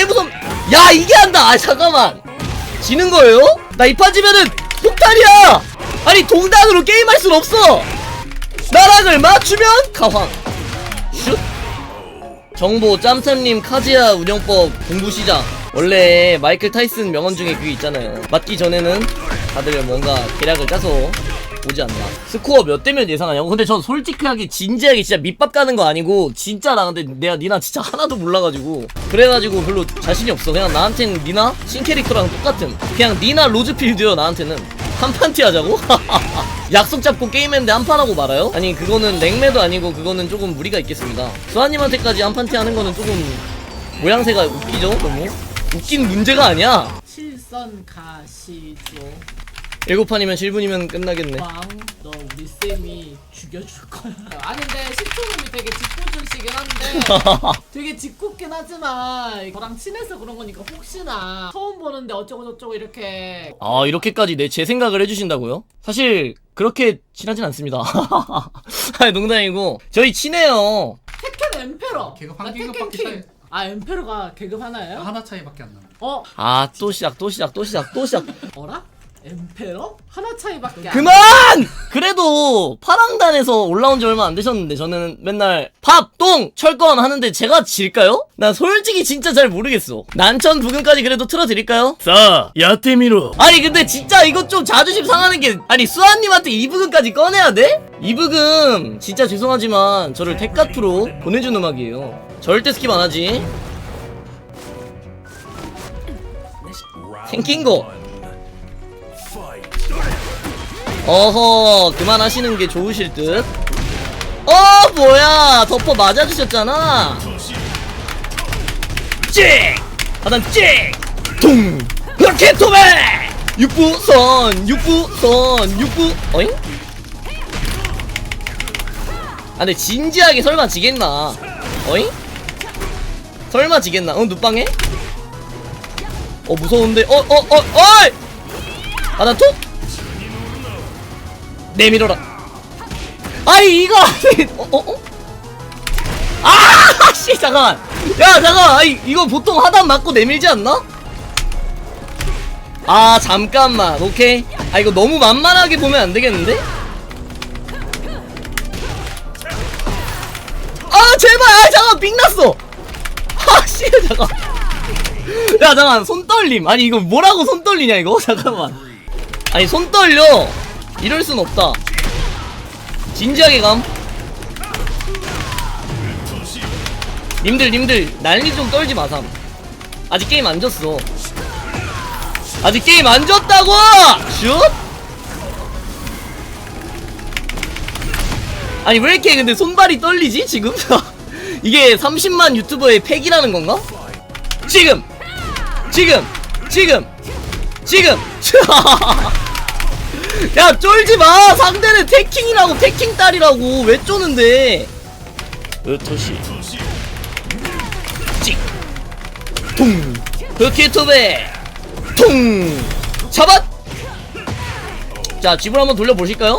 제일 무섭. 야 이게 한다. 아 잠깐만. 지는 거예요? 나 이 판 지면은 폭탄이야. 아니 동단으로 게임할 순 없어. 나락을 맞추면 가황. 슛 정보 짬쌤님 카지아 운영법 공부 시작 원래 마이클 타이슨 명언 중에 그게 있잖아요. 맞기 전에는 다들 뭔가 계략을 짜서 오지 않나 스코어 몇 대면 예상하냐고 근데 전 솔직하게 진지하게 진짜 밑밥 가는 거 아니고 진짜 나 근데 내가 니나 진짜 하나도 몰라가지고 그래가지고 별로 자신이 없어 그냥 나한테는 니나 신캐릭터랑 똑같음 그냥 니나 로즈필드요 나한테는 한 판티 하자고? 약속 잡고 게임했는데 한 판 하고 말아요? 아니 그거는 냉매도 아니고 그거는 조금 무리가 있겠습니다 수아님한테까지 한 판티 하는 거는 조금 모양새가 웃기죠 너무? 웃긴 문제가 아니야 실선 가시죠. 일곱 판이면 7분이면 끝나겠네 왕, 너 우리 쌤이 죽여줄 거야. 아니 근데 시초님이 되게 짓궂으시긴 한데 되게 짓궂긴 하지만 저랑 친해서 그런 거니까 혹시나 처음 보는데 어쩌고 저쩌고 이렇게 아 이렇게까지 내 제 생각을 해주신다고요? 사실 그렇게 친하진 않습니다 아니 농담이고 저희 친해요 테켄 엠페러. 계급 나한 테켄 계급밖에 킹. 차이- 아 엠페러가 계급 하나예요? 하나 차이밖에 안 나. 어? 아 또 시작 또 시작 또 시작 또 시작 어라? 엠페러? 하나 차이밖에 안 그만! 그래도 파랑단에서 올라온 지 얼마 안 되셨는데 저는 맨날 밥, 똥, 철권 하는데 제가 질까요? 나 솔직히 진짜 잘 모르겠어. 난천 부근까지 그래도 틀어드릴까요? 싸, 야테미로. 아니 근데 진짜 이거 좀 자존심 상하는 게 아니 수아님한테 이 부근까지 꺼내야 돼? 이 부금 진짜 죄송하지만 저를 택가투로 보내준 음악이에요. 절대 스킵 안 하지. 생긴 거. 어허 그만하시는 게 좋으실 듯. 어 뭐야 덮어 맞아주셨잖아. 찍 하단 찍. 둥 개토메 육부선 육부선 육부 어잉? 아 근데 진지하게 설마 지겠나? 어잉? 설마 지겠나? 어 눈빵해? 어 무서운데? 어어어 어이! 아나 톡? 내밀어라. 아이 이거 어어 어? 아, 씨 잠깐. 야 잠깐. 아이 이거 보통 하단 맞고 내밀지 않나? 아 잠깐만. 오케이. 아 이거 너무 만만하게 보면 안 되겠는데? 아 제발. 아 잠깐 빙 났어. 아씨 잠깐. 야 잠깐 손 떨림. 아니 이거 뭐라고 손 떨리냐 이거? 잠깐만. 아니 손 떨려. 이럴 순 없다. 진지하게 감. 님들 님들 난리 좀 떨지 마삼. 아직 게임 안 졌어. 아직 게임 안 졌다고! 슛? 아니 왜 이렇게 근데 손발이 떨리지 지금? 이게 30만 유튜버의 팩이라는 건가? 지금! 지금! 지금! 지금! 야 쫄지 마. 상대는 태킹이라고 태킹 딸이라고. 왜 쪼는데? 으토시. 찍퉁. 흑히토베 퉁. 잡았. 자 집을 한번 돌려보실까요?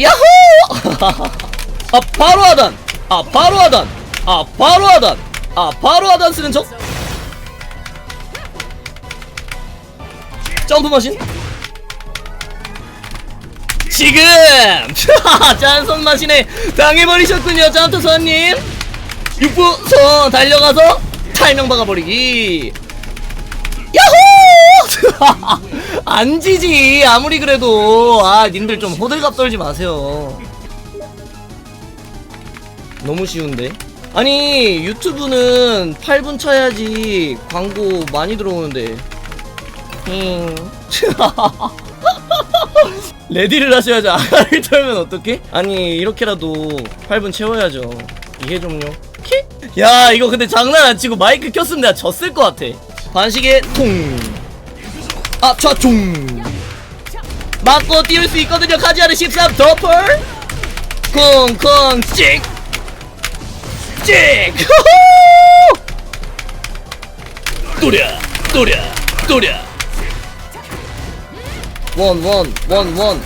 야호! 아 바로 하단. 아 바로 하단. 아 바로 하단. 아 바로 하단 쓰는 척. 점프 머신 지금! 짠손 마시네. 당해버리셨군요 짠토선님. 육부선 달려가서 탈명 박아버리기. 야호! 안 지지. 아무리 그래도. 아 님들 좀 호들갑 떨지 마세요. 너무 쉬운데? 아니 유튜브는 8분 쳐야지 광고 많이 들어오는데. 힝 레디를 하셔야죠. 아가를 털면 어떡해? 아니 이렇게라도 8분 채워야죠. 이해 좀요. 키? 야 이거 근데 장난 안 치고 마이크 켰으면 내가 졌을 것 같아. 반시계 통아 좌충 맞고 띄울 수 있거든요. 카지아르 13 더펄 쿵쿵 찍. 찍! 또랴 또랴 또랴 원, 원, 원, 원.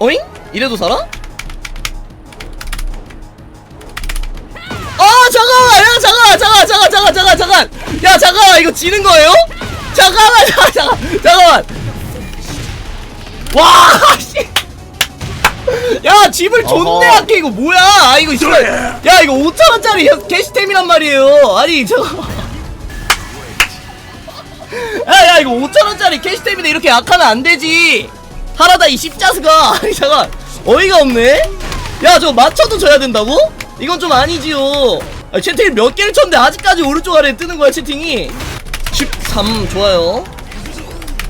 어잉? 아, 이래도 살아? 아, 잠깐! 야, 잠깐! 잠깐! 잠깐! 잠깐! 잠깐! 야 잠깐만 이거 지는 거예요? 잠깐만 잠깐 잠깐 잠깐만. 와 씨. 야 집을 존내 어허. 아껴 이거 뭐야? 아 이거 씨발 야 이거 5천원짜리 게시템이란 말이에요. 아니 저 야야 이거 5천원짜리 캐시템인데 이렇게 약하면 안되지. 하라다 이 십자스가. 아니 잠깐 어이가 없네? 야 저거 맞춰도 져야 된다고? 이건 좀 아니지요 아, 채팅을 몇 개를 쳤는데 아직까지 오른쪽 아래에 뜨는 거야 채팅이? 13 좋아요.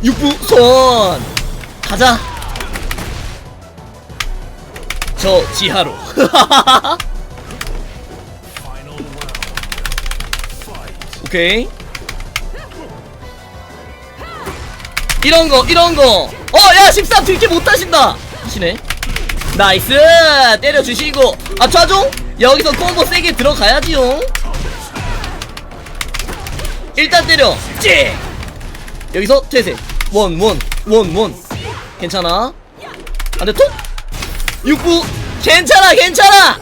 6부 선. 가자. 저 지하로. 오케이. 이런 거 이런 거 어 야 13 들키 못 하신다. 하시네. 나이스! 때려주시고. 아 좌종 여기서 콤보 세게 들어가야지요. 일단 때려. 찌! 여기서 퇴세. 원 원 원 원. 괜찮아? 안돼 톡! 6부! 괜찮아 괜찮아!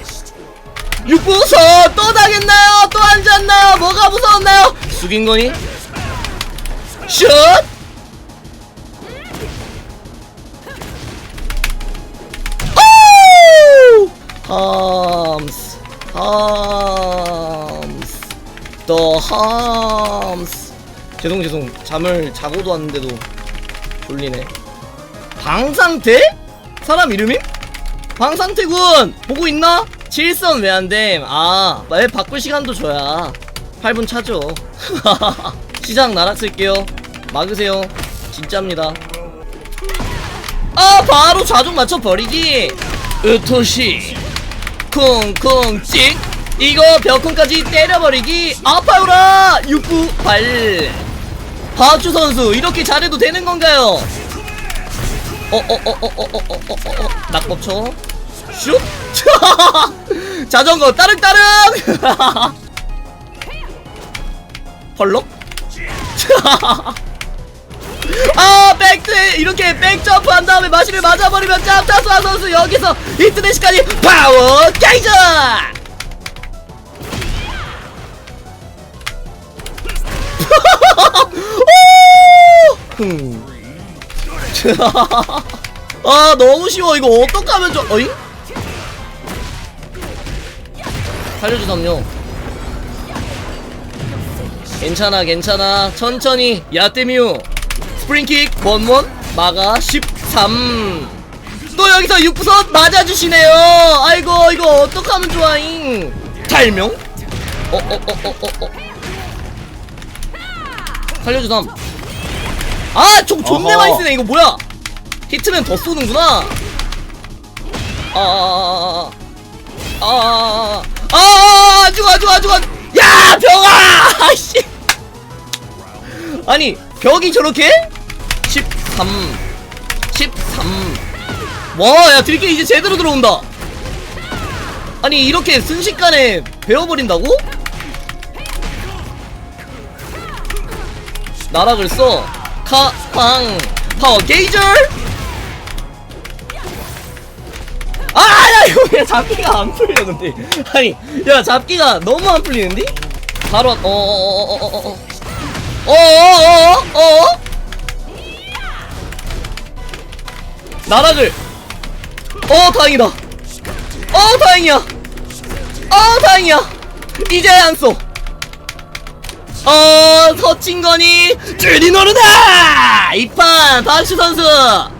6부 서 또 당했나요? 또 앉았나요? 뭐가 무서웠나요? 숙인 거니? 슛 더 함스 죄송 죄송. 잠을 자고도 왔는데도 졸리네. 방상태? 사람 이름이? 방상태군! 보고 있나? 칠선 왜 안됨? 아, 왜 바꿀 시간도 줘야. 8분 차죠. 시장 쓸게요. 막으세요. 진짜입니다. 아 바로 좌종 맞춰 버리기! 으토시. 쿵쿵 찍 이거 벽콩까지 때려버리기. 아파요라! 육구 발 박주 선수 이렇게 잘해도 되는 건가요? 어어어어어어어어어 낙법쳐 슛 자전거 따릉따릉! 펄럭? 아 백트 이렇게 백점프 한 다음에 마시를 맞아버리면 짭타스와 선수 여기서 히트 대시까지 파워 게이저 아 너무 쉬워. 이거 어떡하면 좀 어이? 살려주삼요. 괜찮아 괜찮아. 천천히. 야떼미유 스프링킥. 원원. 마가 13또 여기서 6부선 맞아주시네요. 아이고 이거 어떡하면 좋아잉. 탈명? 어어어어어어 살려주삼 아총 존내. 많이 쓰네 이거 뭐야 히트는 더 쏘는구나 아아아아아 아 아 아 아 아, 죽어 죽어 죽어 야 병아 아씨 아니 벽이 저렇게 13 13와야 드리게 이제 제대로 들어온다 아니 이렇게 순식간에 베어버린다고? 나락을 써 카황 파워 게이저 아야 이거 왜 잡기가 안 풀려 근데. 아니 야 잡기가 너무 안 풀리는데? 바로 어어어어어어어. 어어어어어? 나락을. 어 다행이다. 어 다행이야. 어 다행이야. 이제 안써 어 서친거니 줄리노르다 이판 박수 선수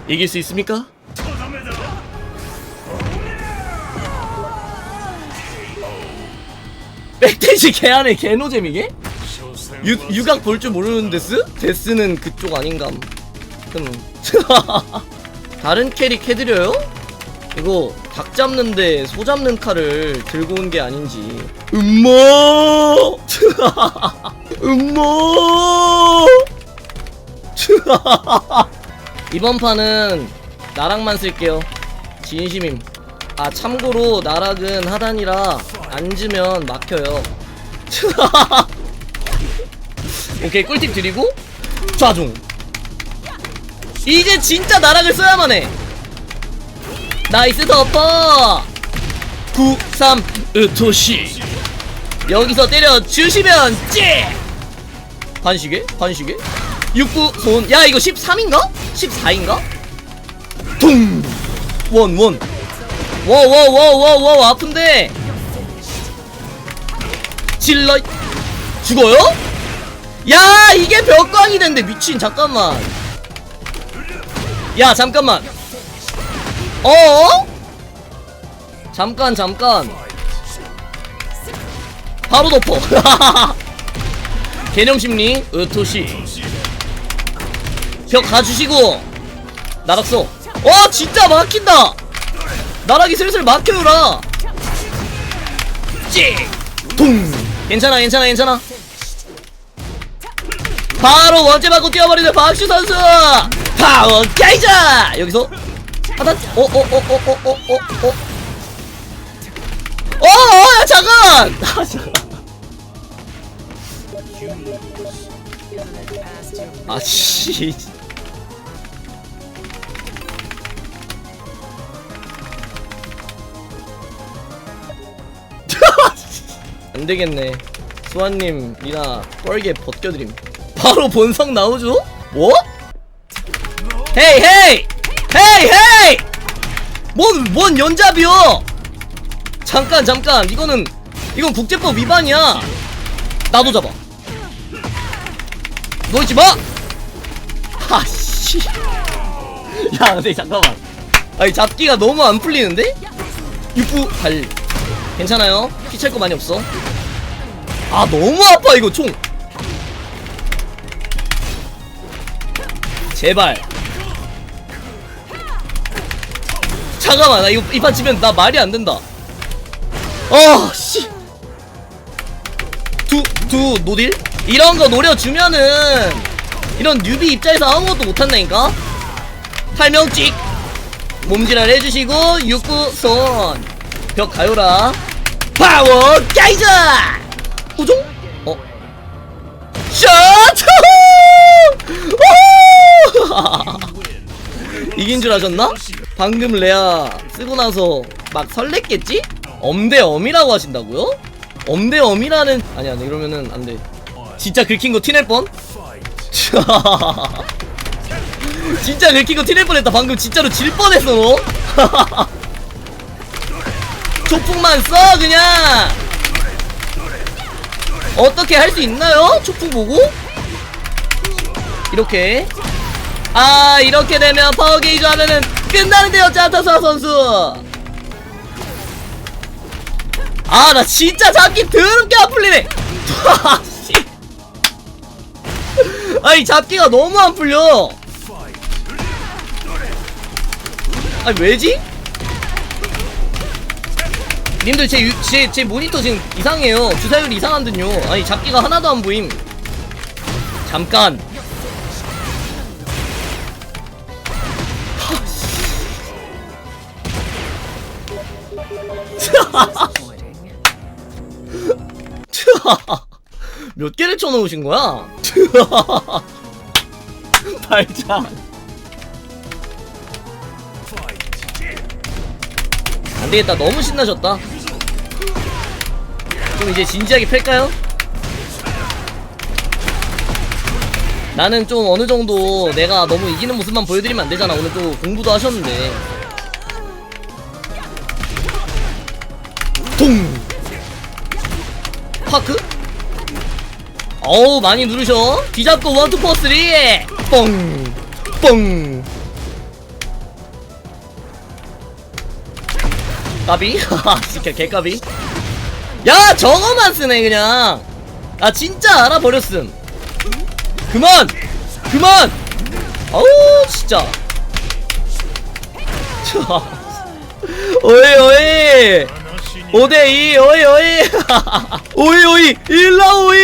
이길 수 있습니까? 백대시 개안에 개노잼이게? 유, 유각 볼 줄 모르는 데스? 데스는 그쪽 아닌감 흠 다른 캐릭 해드려요? 이거 닭 잡는데 소 잡는 칼을 들고 온 게 아닌지 음모. 음모. 이번 판은 나락만 쓸게요. 진심임. 아 참고로 나락은 하단이라 앉으면 막혀요. 오케이 꿀팁 드리고 좌종. 이제 진짜 나락을 써야만 해. 나이스 덮어. 9 3 으토시 여기서 때려 주시면 찌! 반시계? 반시계? 69손야 이거 13인가? 14인가? 퉁 원 원. 워워워워워 아픈데. 질러. 죽어요? 야 이게 벽광이 된대 미친. 잠깐만. 야 잠깐만. 어? 잠깐 잠깐 바로 덮어 개념심리 으토시 벽 가주시고 나락서 와 진짜 막힌다! 나락이 슬슬 막혀요라. 찌둥! 괜찮아 괜찮아 괜찮아. 바로 원제 맞고 뛰어버리는 박슈 선수! 파워 가이자! 여기서. 하단 어어어어어어어어. 어어야 잠깐! 아, 잠깐 아씨 안 되겠네. 수아님, 리나, 뻘게 벗겨드림. 바로 본성 나오죠? 뭐? 헤이, 헤이! 헤이, 헤이! 뭔, 뭔 연잡이요! 잠깐, 잠깐. 이거는, 이건 국제법 위반이야. 나도 잡아. 너 있지 마! 아씨. 야, 근데 잠깐만. 아니, 잡기가 너무 안 풀리는데? 육부 발. 괜찮아요. 피찰 거 많이 없어. 아 너무 아파 이거 총. 제발. 잠깐만 나 이거 이 판 치면 나 말이 안 된다. 어 씨. 두두 노딜 이런 거 노려주면은 이런 뉴비 입장에서 아무것도 못한다니까. 탈명찍 몸질을 해주시고 육구 손 벽 가요라. 파워 가이저 우종 어 셔츠 이긴 줄 아셨나? 방금 레아 쓰고 나서 막 설렜겠지? 엄대엄이라고 하신다고요? 엄대엄이라는 아니 아니 이러면은 안돼 진짜 긁힌 거 티낼 뻔? 진짜 긁힌 거 티낼 뻔했다. 방금 진짜로 질 뻔했어 너. 초풍만 써 그냥. 어떻게 할 수 있나요? 초풍 보고? 이렇게. 아 이렇게 되면 파워 게이지 하면은 끝나는데요 짜타사 선수. 아 나 진짜 잡기 더럽게 안 풀리네. 씨. 아니 잡기가 너무 안 풀려. 아니 왜지? 님들 제, 유- 제, 제 모니터 지금 이상해요. 주사율이 이상한듯요. 아니 잡기가 하나도 안 보임. 잠깐 몇 개를 쳐놓으신 거야? 발작 안되겠다 너무 신나셨다 좀 이제 진지하게 팰까요? 나는 좀 어느 정도 내가 너무 이기는 모습만 보여드리면 안 되잖아 오늘 또 공부도 하셨는데 동 파크? 어우 많이 누르셔. 뒤잡고 원투 포 쓰리. 뽕뽕 까비? 하하 진짜 개까비. 야 저거만 쓰네 그냥. 아 진짜 알아버렸음. 그만! 그만! 아우 진짜. 자 오이 오이 5대2 오이 오이. 오이 오이 일라 오이.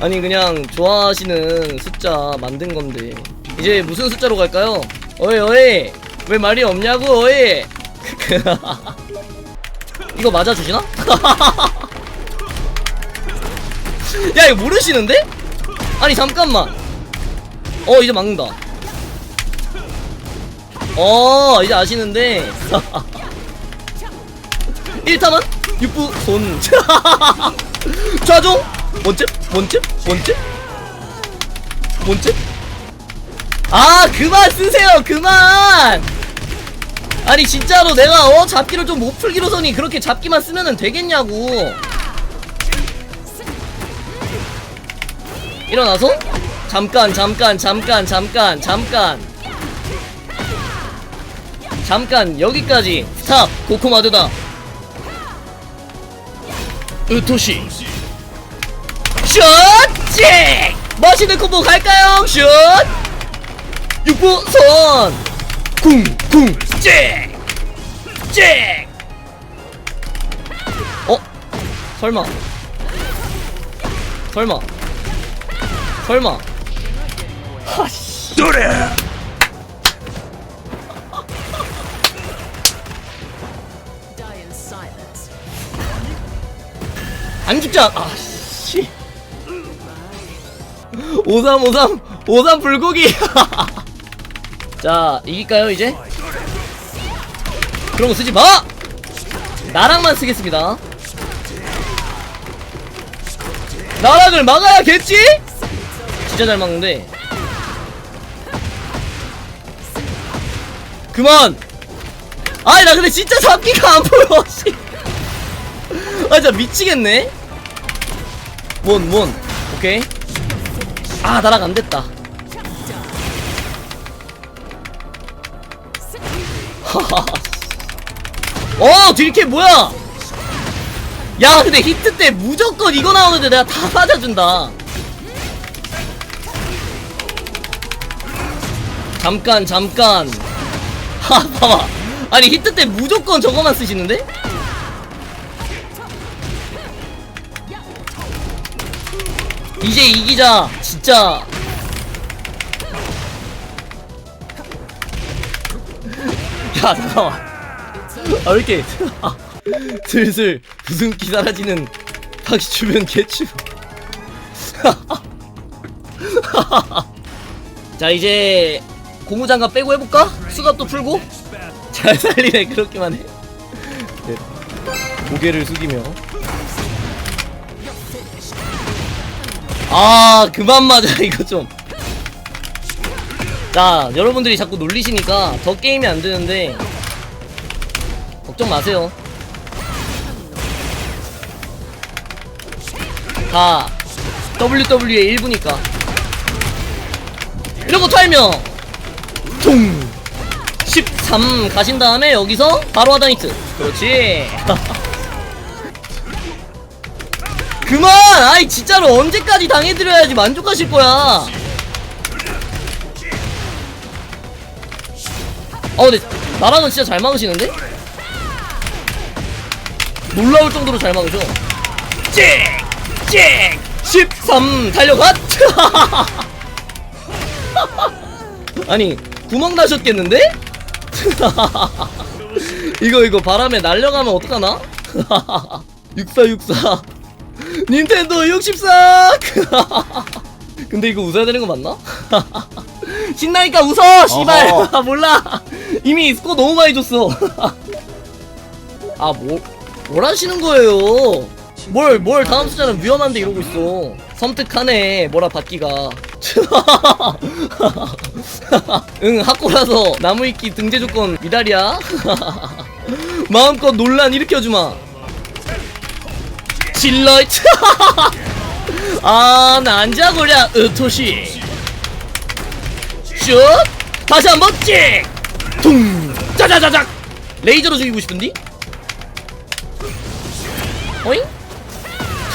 아니 그냥 좋아하시는 숫자 만든 건데. 이제 무슨 숫자로 갈까요? 오이 오이. 왜 말이 없냐고 오이. 이거 맞아주시나? 야 이거 모르시는데? 아니 잠깐만. 어 이제 막는다. 어 이제 아시는데 1타만 6부 손. 좌종 원집 원집 원집 원집 아 그만 쓰세요! 그만! 아니 진짜로 내가 어 잡기를 좀 못 풀기로서니 그렇게 잡기만 쓰면은 되겠냐고. 일어나서? 잠깐 잠깐 잠깐 잠깐 잠깐. 잠깐 여기까지. 스탑! 고코마드다 으토시 슛! 찍! 멋있는 콤보 갈까요? 슛! 손! 쿵! 쿵! 찍! 찍! 어? 설마 설마 설마 하씨 Die 안 죽자 아 씨 5353 53 불고기 자 이길까요 이제? 그런 거 쓰지 마! 나랑만 쓰겠습니다 나락을 막아야겠지? 진짜 잘 막는데 그만 아니 나 근데 진짜 잡기가 안 보여 씨. 아 진짜 미치겠네 원, 원. 오케이. 아, 나랑 안 됐다. 어, 딜캐 뭐야? 야, 근데 히트 때 무조건 이거 나오는데 내가 다 맞아준다. 잠깐, 잠깐. 하, 봐봐. 아니, 히트 때 무조건 저거만 쓰시는데? 이제 이기자. 진짜. 야 잠깐만. 아왜 이렇게 슬슬 부승기 사라지는 박시 주변 개추. 자 이제 고무장갑 빼고 해볼까? 수갑도 풀고? 잘 살리네 그렇게만 해. 네. 고개를 숙이며 아 그만 맞아 이거 좀. 자 여러분들이 자꾸 놀리시니까 더 게임이 안 되는데 걱정 마세요. 다 WW의 일부니까. 이러고 탈면 퉁. 13 가신 다음에 여기서 바로 하다니트. 그렇지. 그만! 아이 진짜로 언제까지 당해드려야지 만족하실 거야. 어 근데 나랑은 진짜 잘 막으시는데? 놀라울 정도로 잘 막으셔. 찍! 찍! 13 달려갔! 아니 구멍 나셨겠는데? 이거 이거 바람에 날려가면 어떡하나? 6464 닌텐도 64! 근데 이거 웃어야 되는 거 맞나? 신나니까 웃어! 씨발! 몰라! 이미 스코 너무 많이 줬어. 아, 뭐, 뭘 하시는 거예요? 뭘, 뭘 다음 숫자는 위험한데 이러고 있어. 섬뜩하네, 뭐라 받기가. 응, 학고라서 나무위키 등재 조건 미달이야. 마음껏 논란 일으켜주마. 질러이트 아, 나 앉아보랴, 으토시. 슛! 다시 한 번, 찍! 퉁! 짜자자작! 레이저로 죽이고 싶은디? 어잉?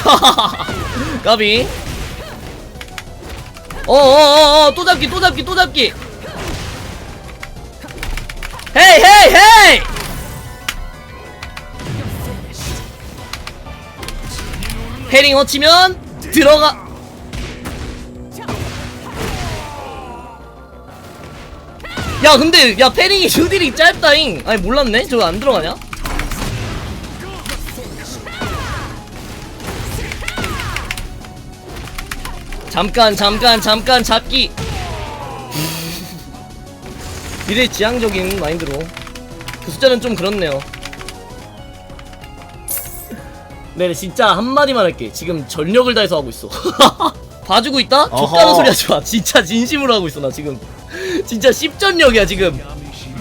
까비. 어어어어, 또 잡기, 또 잡기, 또 잡기! 헤이, 헤이, 헤이! 헤링 허치면 들어가. 야 근데 야 패링이 슈딜이 짧다잉. 아니 몰랐네? 저거 안 들어가냐? 잠깐 잠깐 잠깐 잡기. 미래 지향적인 마인드로. 그 숫자는 좀 그렇네요 네 진짜 한마디만 할게 지금 전력을 다해서 하고 있어 봐주고 있다? 어허. 소리 하지마 진짜 진심으로 하고 있어 나 지금 진짜 10전력이야 지금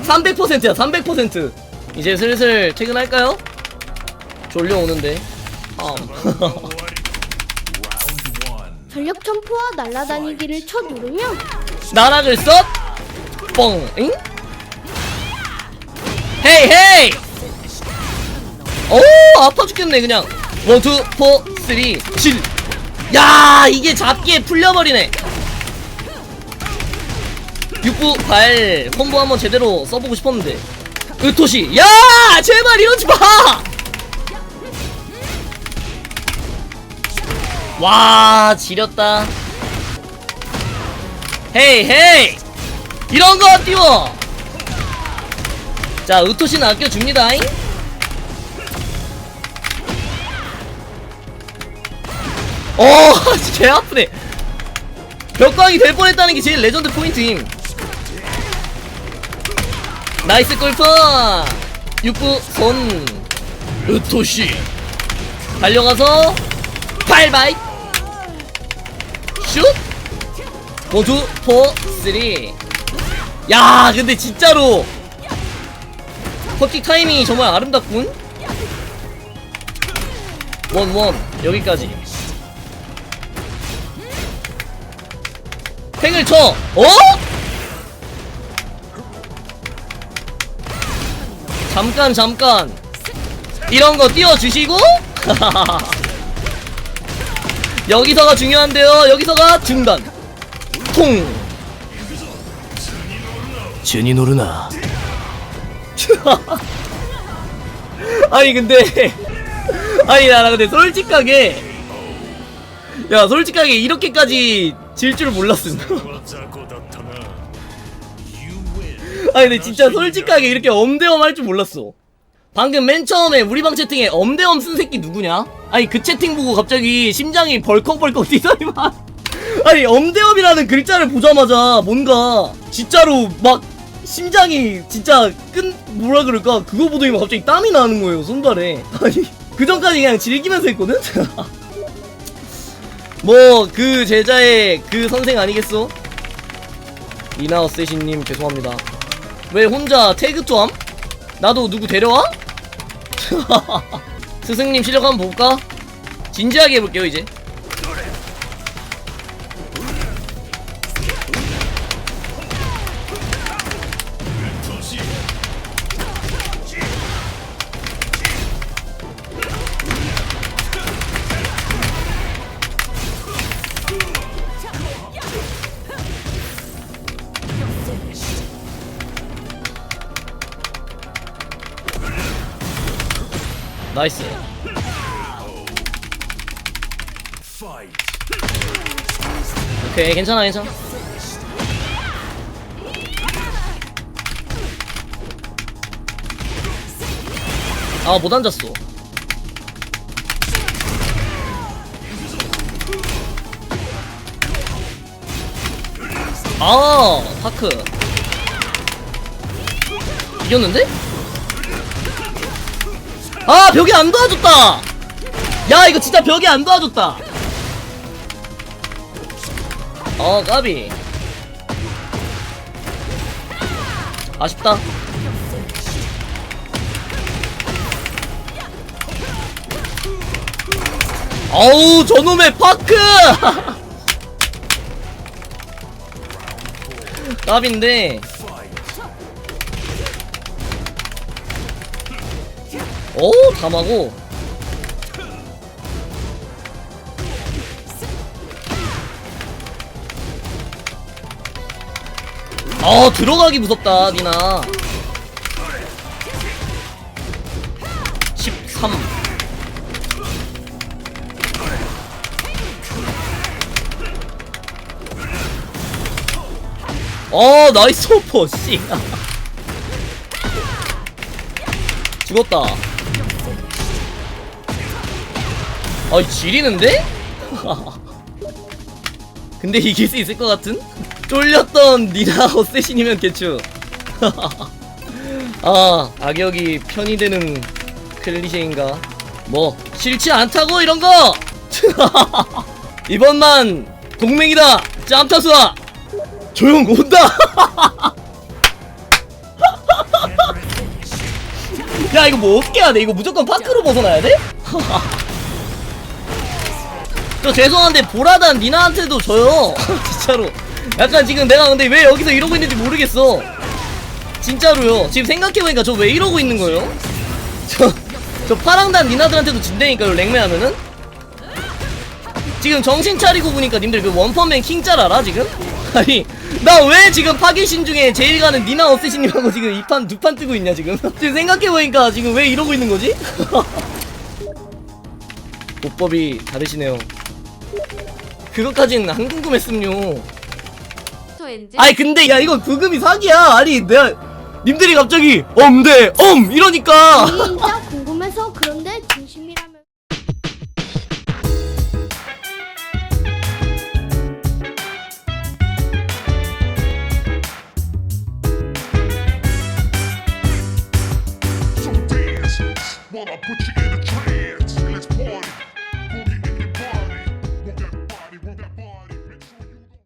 300%야 300% 이제 슬슬 퇴근할까요? 졸려 오는데 아. 전력 점프와 날아다니기를 쳐 누르면 나락을 써? 뻥 응? 헤이 헤이 오 아파 죽겠네 그냥 원투 포 쓰리 칠야 이게 잡기에 풀려버리네. 6부 발 콤보 한번 제대로 써보고 싶었는데. 으토시 야 제발 이러지 마! 와 지렸다. 헤이 헤이! 이런 거 띄워! 자 으토시는 아껴줍니다잉 어, 개 아프네. 벽광이 될 뻔했다는 게 제일 레전드 포인트임. 나이스 골프! 6부 손. 으토시 달려가서 발바이. 슛! 원투 포 쓰리. 야 근데 진짜로. 퍼킥 타이밍이 정말 아름답군. 원원. 여기까지 팽을 쳐. 어? 잠깐 잠깐. 이런 거 띄워주시고? 여기서가 중요한데요. 여기서가 중단. 통. 준이 노르나. 아니 근데. 아니 나, 나 근데 솔직하게. 야 솔직하게 이렇게까지 질 줄 몰랐음 아니 근데 진짜 솔직하게 이렇게 엄대엄 할 줄 몰랐어. 방금 맨 처음에 우리 방 채팅에 엄대엄 쓴 새끼 누구냐? 아니 그 채팅 보고 갑자기 심장이 벌컥벌컥 뛰더니만 아니 엄대엄이라는 글자를 보자마자 뭔가 진짜로 막 심장이 진짜 끈 뭐라 그럴까? 그거 보더니만 갑자기 땀이 나는 거예요 손발에. 아니 그 전까지 그냥 즐기면서 했거든? 뭐 그 제자의 그 선생 아니겠어? 이나어 세신님 죄송합니다 왜 혼자 태그투함? 나도 누구 데려와? 스승님 실력 한번 볼까? 진지하게 해볼게요 이제 나이스. 오케이 괜찮아 괜찮아. 아 못 앉았어. 아 파크. 이겼는데? 아 벽이 안 도와줬다! 야 이거 진짜 벽이 안 도와줬다! 어 까비. 아쉽다. 어우 저놈의 파크! 까비인데 오 담하고. 어 들어가기 무섭다 니나. 13 어 나이스 오퍼 씨. 죽었다 아이 지리는데? 근데 이길 수 있을 것 같은? 쫄렸던 니나 어쌔신이면 개추. 아 악역이 편이 되는 클리셰인가? 뭐 싫지 않다고 이런 거! 이번만 동맹이다! 짬타수아! 조용 온다! 야 이거 뭐 어떻게 해야 돼? 이거 무조건 파크로 벗어나야 돼? 저 죄송한데 보라단 니나한테도 져요. 진짜로. 약간 지금 내가 근데 왜 여기서 이러고 있는지 모르겠어. 진짜로요. 지금 생각해보니까 저 왜 이러고 있는 거예요? 저, 저 파랑단 니나들한테도 진다니까요 랭맨 하면은. 지금 정신 차리고 보니까 님들 그 원펀맨 킹짤 알아 지금? 아니 나 왜 지금 파괴신 중에 제일 가는 니나 어쌔신님하고 지금 이판 두 판 뜨고 있냐 지금? 지금 생각해보니까 지금 왜 이러고 있는 거지? 보법이 다르시네요 그것까진 안 궁금했음요. 아니 근데 야 이건 부금이 사기야. 아니 내가 님들이 갑자기 엄대 엄! 이러니까. 진짜 궁금해서 그